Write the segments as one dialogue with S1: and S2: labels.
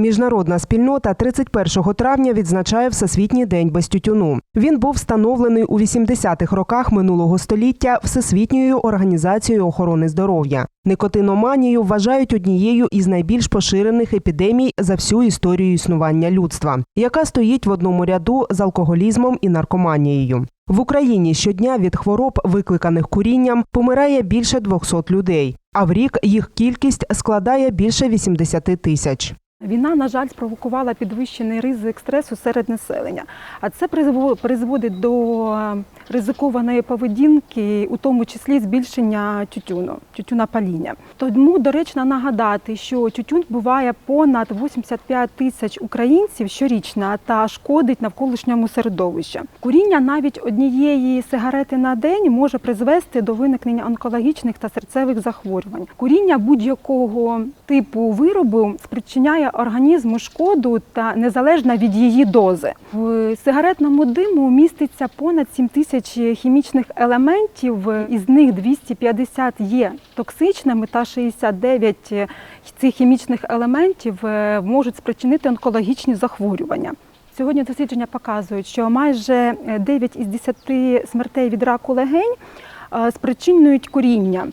S1: Міжнародна спільнота 31 травня відзначає Всесвітній день без тютюну. Він був встановлений у 80-х роках минулого століття Всесвітньою організацією охорони здоров'я. Никотиноманію вважають однією із найбільш поширених епідемій за всю історію існування людства, яка стоїть в одному ряду з алкоголізмом і наркоманією. В Україні щодня від хвороб, викликаних курінням, помирає більше 200 людей, а в рік їх кількість складає більше 80 тисяч.
S2: Війна, на жаль, спровокувала підвищений ризик стресу серед населення, а це призво- призводить до е, ризикованої поведінки, у тому числі збільшення тютюну, тютюнопаління. Тому доречно нагадати, що тютюн буває понад 85 тисяч українців щорічно та шкодить навколишньому середовищу. Куріння навіть однієї сигарети на день може призвести до виникнення онкологічних та серцевих захворювань. Куріння будь-якого типу виробу спричиняє організму шкоду та незалежно від її дози. В сигаретному диму міститься понад 7 тисяч хімічних елементів, із них 250 є токсичними та 69 цих хімічних елементів е, можуть спричинити онкологічні захворювання. Сьогодні дослідження показують, що майже 9 із 10 смертей від раку легень е, спричинюють куріння.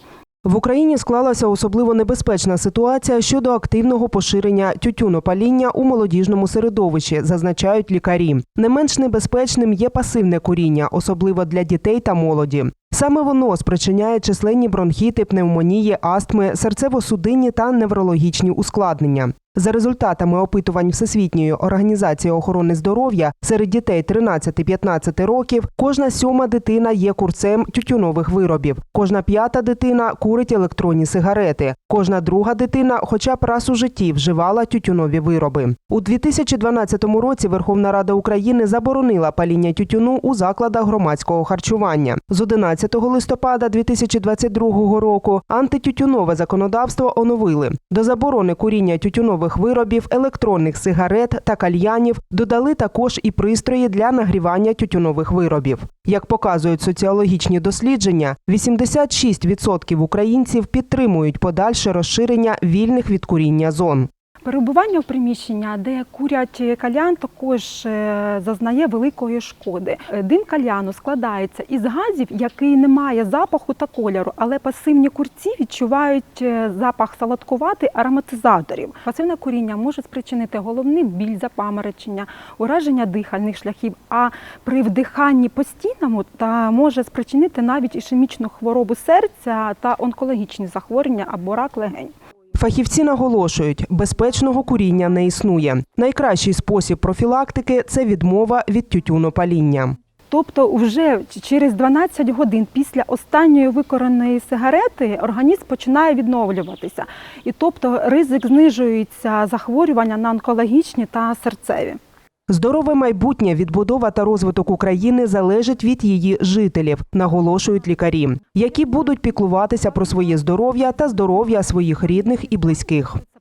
S1: В Україні склалася особливо небезпечна ситуація щодо активного поширення тютюнопаління у молодіжному середовищі, зазначають лікарі. Не менш небезпечним є пасивне куріння, особливо для дітей та молоді. Саме воно спричиняє численні бронхіти, пневмонії, астми, серцево-судинні та неврологічні ускладнення. За результатами опитувань Всесвітньої організації охорони здоров'я серед дітей 13-15 років кожна сьома дитина є курцем тютюнових виробів, кожна п'ята дитина курить електронні сигарети, кожна друга дитина, хоча б раз у житті вживала тютюнові вироби. У 2012 році Верховна Рада України заборонила паління тютюну у закладах громадського харчування. З 11 листопада 2022 року антитютюнове законодавство оновили. До заборони куріння тютюнових виробів, електронних сигарет та кальянів додали також і пристрої для нагрівання тютюнових виробів. Як показують соціологічні дослідження, 86% українців підтримують подальше розширення вільних від куріння зон.
S2: Перебування в приміщення, де курять калян, також е, зазнає великої шкоди. Е, Дим каляну складається із газів, який не має запаху та кольору, але пасивні курці відчувають е, запах салаткувати ароматизаторів. Пасивне куріння може спричинити головний біль, запаморочення, ураження дихальних шляхів. А при вдиханні постійному та може спричинити навіть ішемічну хворобу серця та онкологічні захворювання або рак легень.
S1: Фахівці наголошують, безпечного куріння не існує. Найкращий спосіб профілактики це відмова від тютюнопаління.
S2: Тобто, вже через 12 годин після останньої викораної сигарети організм починає відновлюватися, і тобто ризик знижується захворювання на онкологічні та серцеві.
S1: Здорове майбутнє, відбудова та розвиток України залежить від її жителів, наголошують лікарі, які будуть піклуватися про своє здоров'я та здоров'я своїх рідних і близьких.